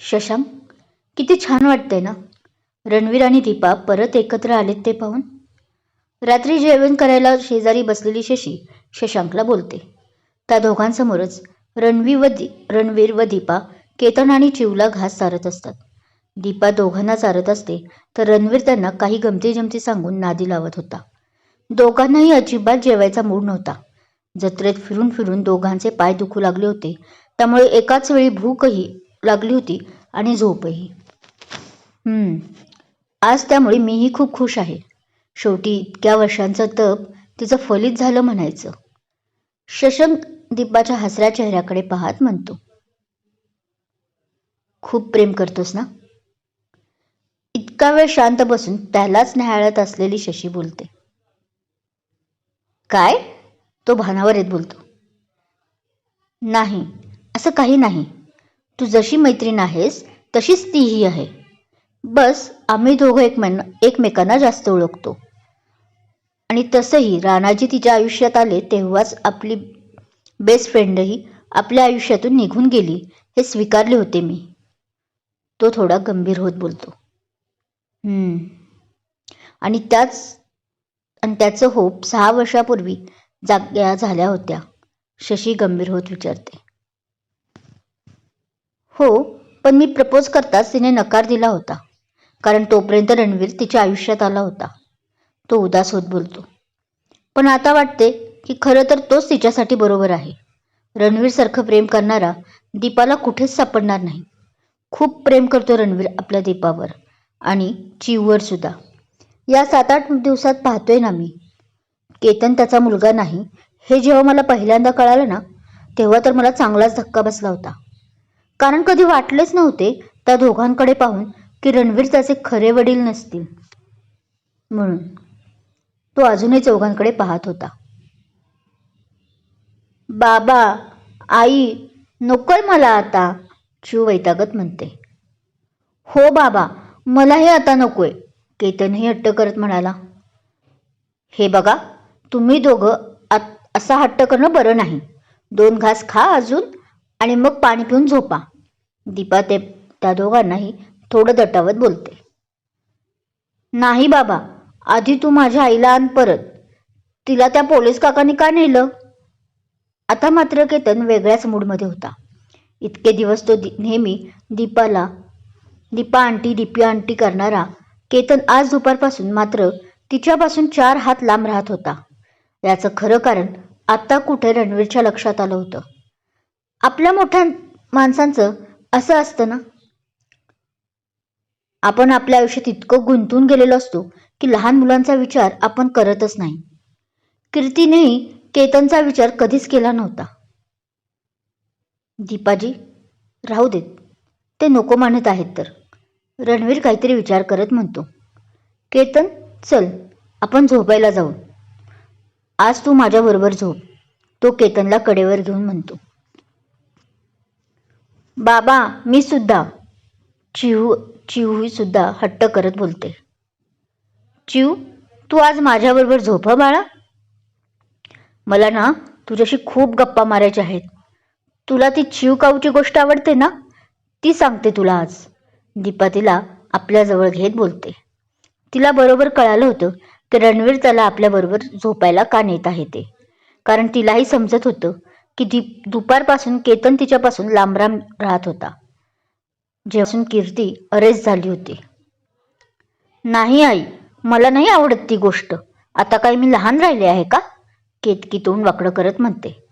शशांक किती छान वाटतंय ना? रणवीर आणि दीपा परत एकत्र आलेत ते पाहून. रात्री जेवण करायला शेजारी बसलेली शशी शशांकला बोलते. त्या दोघांसमोरच रणवी व दी रणवीर व दीपा केतन आणि चिवला घास चारत असतात. दीपा दोघांना चारत असते तर रणवीर त्यांना काही गमती जमती सांगून नादी लावत होता. दोघांनाही अजिबात जेवायचा मूड नव्हता. जत्रेत फिरून फिरून दोघांचे पाय दुखू लागले होते. त्यामुळे एकाच वेळी भूकही लागली होती आणि झोपही. हम्म. आज त्यामुळे मीही खूप खुश आहे. शेवटी इतक्या वर्षांचं तप तिचं फलित झालं म्हणायचं. शशांक दीपाच्या हसऱ्या चेहऱ्याकडे पाहत म्हणतो. खूप प्रेम करतोस ना? इतका वेळ शांत बसून त्यालाच न्याहाळत असलेली शशी बोलते. काय? तो भानावर येत बोलतो. नाही असं काही नाही. तू जशी मैत्रीण आहेस तशीच तीही आहे. बस आम्ही दोघं एकमेन एकमेकांना जास्त ओळखतो. आणि तसंही राणाजी तिच्या आयुष्यात आले तेव्हाच आपली बेस्ट फ्रेंडही आपल्या आयुष्यातून निघून गेली हे स्वीकारले होते मी. तो थोडा गंभीर होत बोलतो. आणि त्याच आणि त्याचं होप सहा वर्षापूर्वी जाग्या झाल्या होत्या. शशी गंभीर होत विचारते. हो पण मी प्रपोज करताच तिने नकार दिला होता. कारण तोपर्यंत रणवीर तिच्या आयुष्यात आला होता. तो उदास होत बोलतो. पण आता वाटते की खरं तर तोच तिच्यासाठी बरोबर आहे. रणवीरसारखं प्रेम करणारा दीपाला कुठेच सापडणार नाही. खूप प्रेम करतो रणवीर आपल्या दीपावर आणि चिववर सुद्धा. या सात आठ दिवसात पाहतोय ना मी. केतन त्याचा मुलगा नाही. हे जेव्हा मला पहिल्यांदा कळालं ना तेव्हा तर मला चांगलाच धक्का बसला होता. कारण कधी वाटलेच नव्हते त्या दोघांकडे पाहून की रणवीर त्याचे खरे वडील नसतील. म्हणून तो अजूनही चौघांकडे पाहत होता. बाबा आई नकोय मला आता शिव वैतागत म्हणते. हो बाबा मला हे आता नकोय केतनही हट्ट करत म्हणाला. हे बघा तुम्ही दोघं आत असा हट्ट करणं बरं नाही. दोन घास खा अजून आणि मग पाणी पिऊन झोपा. दीपा ते त्या दोघांनाही थोडं दटावत बोलते. नाही बाबा आधी तू माझ्या आईला आण परत. तिला त्या पोलीस काकांनी का नेलं? आता मात्र केतन वेगळ्याच मूडमध्ये होता. इतके दिवस तो दि नेहमी दीपाला दीपा आंटी दीपी आंटी करणारा केतन आज दुपारपासून मात्र तिच्यापासून चार हात लांब राहत होता. याचं खरं कारण आत्ता कुठे रणवीरच्या लक्षात आलं होतं. आपल्या मोठ्या माणसांचं असं असतं ना? आपण आपल्या आयुष्यात इतकं गुंतून गेलेलो असतो की लहान मुलांचा विचार आपण करतच नाही. कीर्तीनेही केतनचा विचार कधीच केला नव्हता. दीपाजी राहू देत. ते नको मानत आहेत तर. रणवीर काहीतरी विचार करत म्हणतो. केतन चल आपण झोपायला जाऊ. आज तू माझ्याबरोबर झोप. तो केतनला कडेवर घेऊन म्हणतो. बाबा मी सुद्धा. चिहू चिहूसुद्धा सुद्धा हट्ट करत बोलते. चिऊ तू आज माझ्याबरोबर झोप बाळा. मला ना तुझ्याशी खूप गप्पा मारायच्या आहेत. तुला ती चिव काऊची गोष्ट आवडते ना? ती सांगते तुला आज. दीपा तिला आपल्याजवळ घेत बोलते. तिला बरोबर कळालं होतं की रणवीर त्याला आपल्याबरोबर झोपायला का नेत आहे ते. कारण तिलाही समजत होतं की दीप दुपारपासून केतन तिच्यापासून लांबराम राहत होता. जेपासून कीर्ती अरेस्ट झाली होती. नाही आई मला नाही आवडत ती गोष्ट. आता काही मी लहान राहिले आहे का? केतकी तोंड वाकडं करत म्हणते.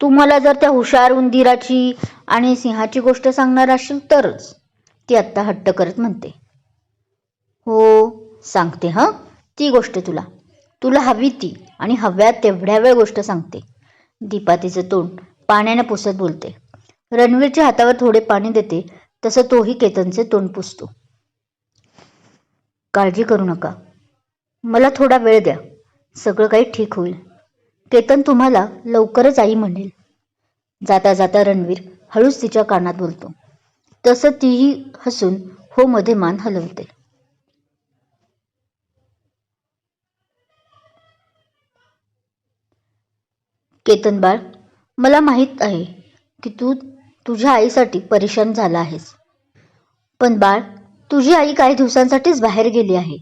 तू मला जर त्या हुशार उंदिराची आणि सिंहाची गोष्ट सांगणार असशील तरच ती आत्ता हट्ट करत म्हणते. हो सांगते हं. ती गोष्ट तुला. तुला हवी ती आणि हव्या तेवढ्या वेळ गोष्ट सांगते. दीपा तिचं तोंड पाण्याने पुसत बोलते. रणवीरच्या हातावर थोडे पाणी देते तसं तोही केतनचे तोंड पुसतो. काळजी करू नका. मला थोडा वेळ द्या. सगळं काही ठीक होईल. केतन तुम्हाला लवकरच आई म्हणेल. जाता जाता रणवीर हळूच तिच्या कानात बोलतो. तसं तीही हसून हो मध्ये मान हलवते. केतन बाळ मला माहीत आहे की तू तुझ्या आईसाठी परेशान झाला आहेस. पण बाळ तुझी आई काही दिवसांसाठीच बाहेर गेली आहे.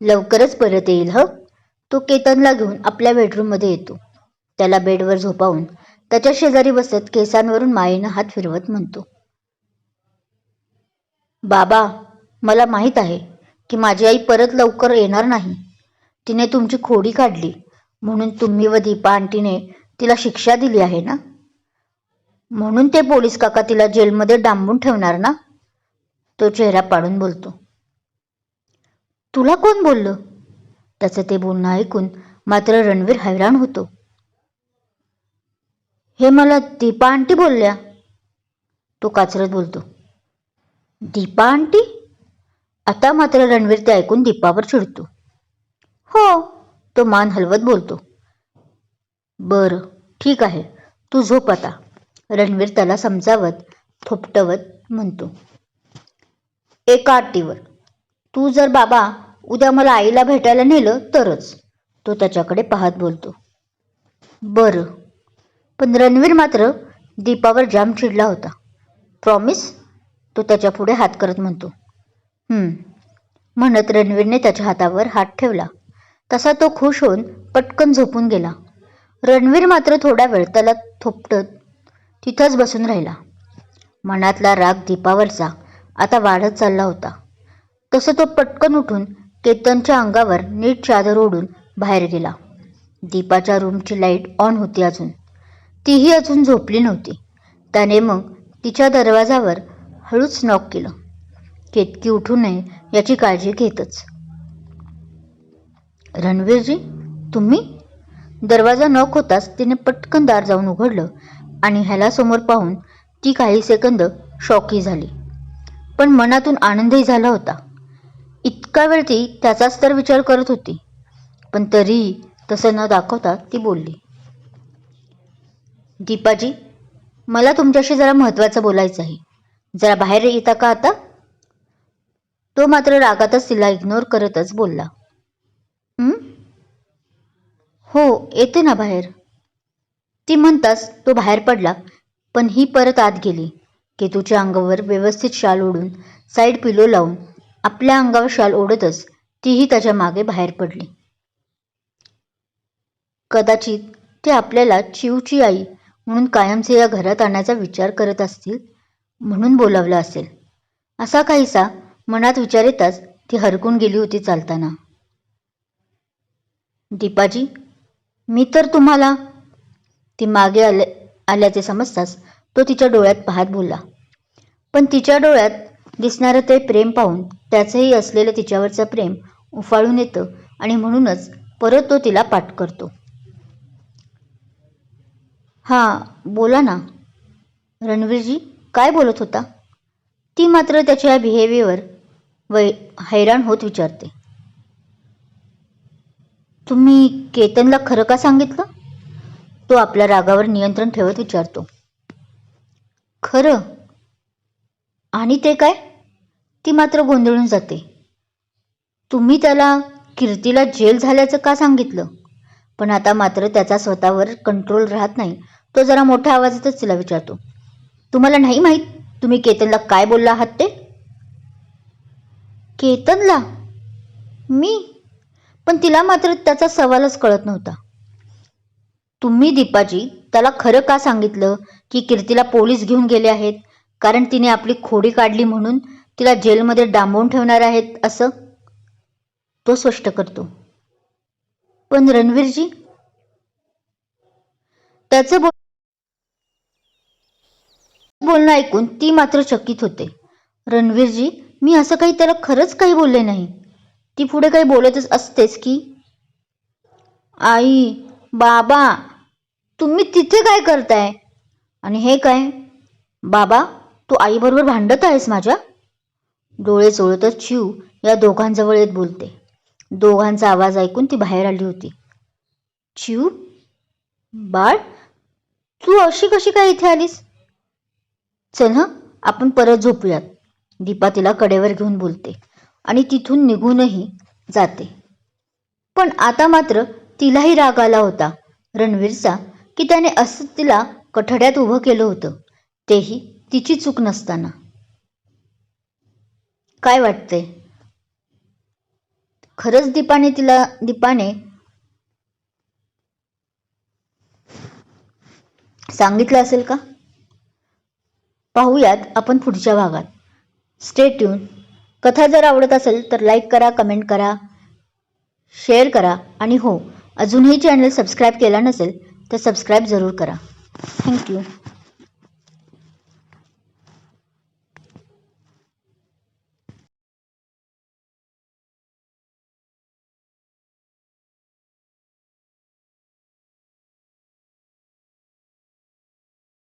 लवकरच परत येईल ह? तो केतनला घेऊन आपल्या बेडरूममध्ये येतो. त्याला बेडवर झोपावून त्याच्या शेजारी बसत केसांवरून मायेनं हात फिरवत म्हणतो. बाबा मला माहीत आहे की माझी आई परत लवकर येणार नाही. तिने तुमची खोडी काढली. म्हणून तुम्ही व दीपा आंटीने तिला शिक्षा दिली आहे ना? म्हणून ते पोलीस काका तिला जेलमध्ये डांबून ठेवणार ना? तो चेहरा पाडून बोलतो. तुला कोण बोललं? त्याचं ते बोलणं ऐकून मात्र रणवीर हैराण होतो. हे मला दीपा आंटी बोलल्या? तो काचरत बोलतो. दीपा आंटी? आता मात्र रणवीर ते ऐकून दीपावर चिडतो. हो तो मान हलवत बोलतो. बरं ठीक आहे. तू झोप आता. रणवीर त्याला समजावत थोपटवत म्हणतो. एका अट्टीवर तू जर बाबा उद्या मला आईला भेटायला नेलं तरच. तो त्याच्याकडे पाहत बोलतो. बरं. पण रणवीर मात्र दीपावर जाम चिडला होता. प्रॉमिस तो त्याच्या पुढे हात करत म्हणतो. म्हणत रणवीरने त्याच्या हातावर हात ठेवला. तसा तो खुश होऊन पटकन झोपून गेला. रणवीर मात्र थोडा वेळ त्याला थोपटत तिथंच बसून राहिला. मनातला राग दीपावरचा आता वाढत चालला होता. तसं तो पटकन उठून केतनच्या अंगावर नीट चादर ओढून बाहेर गेला. दीपाच्या रूमची लाइट ऑन होती अजून. तीही अजून झोपली नव्हती. त्याने मग तिच्या दरवाजावर हळूच नॉक केलं. केतकी उठू नये याची काळजी घेतच. रणवीरजी तुम्ही दरवाजा नॉक होताच तिने पटकन दार जाऊन उघडलं आणि ह्याला समोर पाहून ती काही सेकंद शॉकी झाली. पण मनातून आनंदही झाला होता. इतका वेळ ती त्याचाच तर विचार करत होती पण तरीही तसं न दाखवता ती बोलली दीपाजी मला तुमच्याशी जरा महत्त्वाचं बोलायचं आहे. जरा बाहेर येता का आता? तो मात्र रागातच तिला इग्नोर करतच बोलला. हो येते ना बाहेर. ती म्हणताच तो बाहेर पडला पण ही परत आत गेली. केतूच्या अंगावर व्यवस्थित शाल ओढून साईड पिलो लावून आपल्या अंगावर शाल ओढतच तीही त्याच्यामागे बाहेर पडली. कदाचित ते आपल्याला चिवची आई म्हणून कायमचे या घरात आणण्याचा विचार करत असतील म्हणून बोलावलं असेल. असा काहीसा मनात विचार येताच ती हरकून गेली होती चालताना. दीपाजी मी तर तुम्हाला. ती मागे आले आल्याचे समजताच तो तिच्या डोळ्यात पाहत बोलला. पण तिच्या डोळ्यात दिसणारं ते प्रेम पाहून त्याचंही असलेलं तिच्यावरचं प्रेम उफाळून येतं आणि म्हणूनच परत तो तिला पाठ करतो. हां बोला ना. रणवीरजी काय बोलत होता? ती मात्र त्याच्या बिहेवियर वै हैराण होत विचारते. तुम्ही केतनला खरं का सांगितलं? तो आपल्या रागावर नियंत्रण ठेवत विचारतो. खरं? आणि ते काय? ती मात्र गोंधळून जाते. तुम्ही त्याला कीर्तीला जेल झाल्याचं का सांगितलं? पण आता मात्र त्याचा स्वतःवर कंट्रोल राहत नाही. तो जरा मोठ्या आवाजातच तिला विचारतो. तुम्हाला नाही माहीत तुम्ही केतनला काय बोलला आहात ते? केतनला? मी? पण तिला मात्र त्याचा सवालच कळत नव्हता. तुम्ही दीपाजी त्याला खरं का सांगितलं की कीर्तीला पोलीस घेऊन गेले आहेत? कारण तिने आपली खोडी काढली म्हणून तिला जेलमध्ये डांबवून ठेवणार आहेत असं? तो स्पष्ट करतो. पण रणवीरजी? त्याचं बोल बोलणं ऐकून ती मात्र चकित होते. रणवीरजी मी असं काही त्याला खरंच काही बोलले नाही. ती पुढे काही बोलतच असतेच की आई बाबा तुम्ही तिथे काय करताय? आणि हे काय? बाबा तू आईबरोबर भांडत आहेस माझ्या? डोळे चोळतच शिव या दोघांजवळ येत बोलते. दोघांचा आवाज ऐकून ती बाहेर आली होती. चिव बाळ तू अशी कशी काय इथे आलीस? चल हं आपण परत झोपूयात. दीपा तिला कडेवर घेऊन बोलते. आणि तिथून निघूनही जाते. पण आता मात्र तिलाही राग आला होता. रणवीरचा की त्याने असं तिला कठड्यात उभं केलं होतं. तेही तिची चूक नसताना. काय वाटते खरंच दीपाने तिला दीपाने सांगितलं असेल का? पाहूयात आपण पुढच्या भागात. स्टे ट्यून कथा जर आवडत असेल तर लाईक करा कमेंट करा शेअर करा आणि हो अजूनही चॅनल सबस्क्राईब केला नसेल तर सबस्क्राईब जरूर करा. थँक्यू